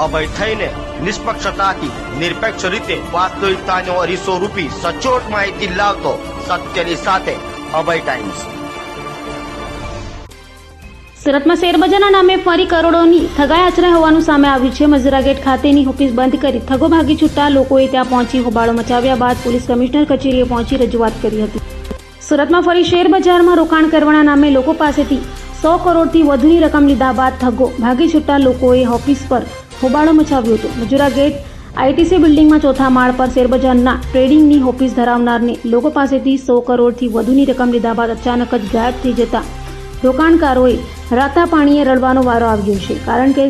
અભય થઈને નિષ્પક્ષતાથી નિરપેક્ષ રીતે વાસ્તવિકતાનો અરીસો રૂપી સચોટ માહિતી લાવતો સત્યની સાથે અભય ટાઈમ્સ. સુરતમાં શેરબજારના નામે ફરી કરોડોની ઠગાઈ આચરાઈ હોવાનું સામે આવ્યું છે. મજૂરા ગેટ ખાતેની ઓફિસ બંધ કરી ઠગો ભાગી છૂટતા લોકોએ ત્યાં પહોંચી હોબાળો મચાવ્યા બાદ પોલીસ કમિશનર કચેરીએ પહોંચી રજૂઆત કરી હતી. સુરતમાં ફરી શેરબજારમાં રોકાણ કરવાના નામે લોકો પાસેથી સો કરોડથી વધુની રકમ લીધા બાદ ઠગો ભાગી છૂટતા લોકોએ ઓફિસ પર હોબાળો મચાવ્યો હતો. મજૂરા ગેટ આઈટીસી બિલ્ડિંગમાં ચોથા માળ પર શેરબજારના ટ્રેડિંગની ઓફિસ ધરાવનારને લોકો પાસેથી સો કરોડથી વધુની રકમ લીધા બાદ અચાનક જ ગાયબ થઈ જતા રોકાણકારોએ રાતા પાણીએ રડવાનો વારો આવ્યો છે. કારણ કે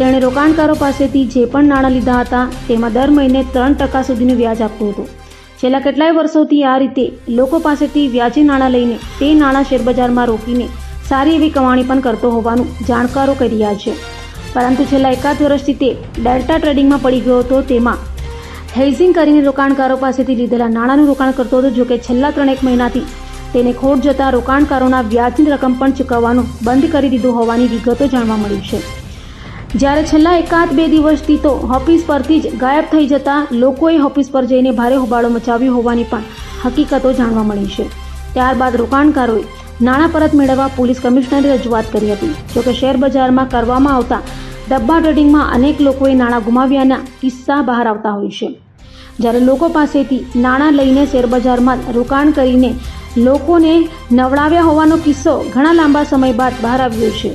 તેણે રોકાણકારો પાસેથી જે પણ નાણાં લીધા હતા, તેમાં દર મહિને ત્રણ ટકા સુધીનું વ્યાજ આપતો હતો. છેલ્લા કેટલાય વર્ષોથી આ રીતે લોકો પાસેથી વ્યાજે નાણાં લઈને તે નાણાં શેરબજારમાં રોકીને સારી એવી કમાણી પણ કરતો હોવાનું જાણકારો કરી રહ્યા છે. પરંતુ છેલ્લા એકાદ વર્ષથી તે ડેલ્ટા ટ્રેડિંગમાં પડી ગયો હતો તેમાં. હેઝિંગ કરીને રોકાણકારો પાસેથી લીધેલા નાણાંનું રોકાણ કરતો હતો, જોકે છેલ્લા ત્રણેક મહિનાથી તેને ખોટ જતા રોકાણકારોના વ્યાજની રકમ પણ ચૂકવવાનું બંધ કરી દીધું હોવાની વિગતો જાણવા મળી છે. જ્યારે છેલ્લા એકાદ બે દિવસથી તો ઓફિસ પરથી જ ગાયબ થઈ જતા લોકોએ ઓફિસ પર જઈને ભારે હોબાળો મચાવ્યો હોવાની પણ હકીકતો જાણવા મળી છે. ત્યારબાદ રોકાણકારોએ નાણાં પરત મેળવવા પોલીસ કમિશનરે રજૂઆત કરી હતી. જોકે શેર બજારમાં કરવામાં આવતા ડબ્બા ટ્રેડિંગમાં અનેક લોકોએ નાણાં ગુમાવ્યાના કિસ્સા બહાર આવતા હોય છે. જ્યારે લોકો પાસેથી નાણાં લઈને શેરબજારમાં રોકાણ કરીને લોકોને નવડાવ્યા હોવાનો કિસ્સો ઘણા લાંબા સમય બાદ બહાર આવ્યો છે.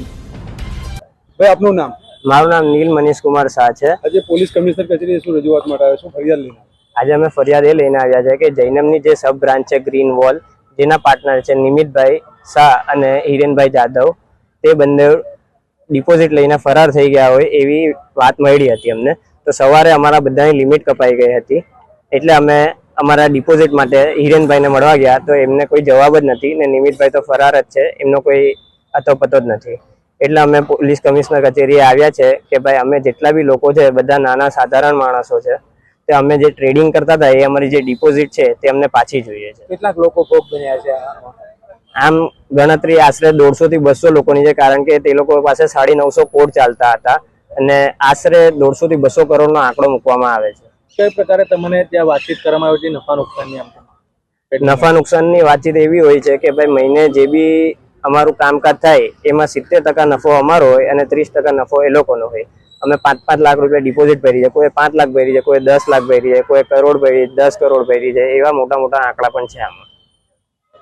આપનું નામ? મારું નામ નીલ મનીષ કુમાર શાહ છે. આજે પોલીસ કમિશનર કચેરીએ શું રજૂઆત માટે આવ્યો છું? ફરિયાદ લઈને આજે અમે ફરિયાદ એ લઈને આવ્યા છે કે જૈનમની જે સબ બ્રાન્ચ છે ગ્રીન વોલ જેના પાર્ટનર છે નિમિતભાઈ શાહ અને હિરેનભાઈ જાદવ તે બંને ડિપોઝિટ લઈને ફરાર થઈ ગયા હોય એવી વાત મળી હતી અમને. તો સવારે અમારા બધાની લિમિટ કપાઈ ગઈ હતી. એટલે અમે અમારા ડિપોઝિટ માટે હિરેનભાઈને મળવા ગયા. તો એમને કોઈ જવાબ જ નથી ને નિમિતભાઈ તો ફરાર જ છે. એમનો કોઈ અતો પતો જ નથી. એટલે અમે પોલીસ કમિશનર કચેરીએ આવ્યા છે કે ભાઈ અમે જેટલા બી લોકો છે, બધા નાના સાધારણ માણસો છે, તે અમે જે ટ્રેડિંગ કરતા હતા, એ અમારી જે ડિપોઝિટ છે, તે અમને પાછી જોઈએ છે. કેટલાક લોકો ભોગ બન્યા છે આમાં? ગણતરી આશરે દોઢસો થી બસો લોકોની છે કારણ કે તે લોકો પાસે સાડી નવસો કોડ ચાલતા હતા અને આશરે દોઢસો થી બસો કરોડનો આંકડો મૂકવામાં આવે છે. કઈ પ્રકારે તમને ત્યાં વાતચીત કરવામાં આવે છે નફા નુકસાનની નફા નુકસાનની વાતચીત એવી હોય છે કે ભાઈ મહિને જે બી અમારું કામકાજ થાય એમાં સિત્તેર ટકા નફો અમારો હોય અને ત્રીસ ટકા નફો એ લોકોનો હોય. અમે પાંચ પાંચ લાખ રૂપિયા ડિપોઝિટ ભરી છે કોઈ પાંચ લાખ ભરી છે કોઈ દસ લાખ ભરી છે કોઈ કરોડ ભરી દસ કરોડ ભરી છે એવા મોટા મોટા આંકડા પણ છે આમાં.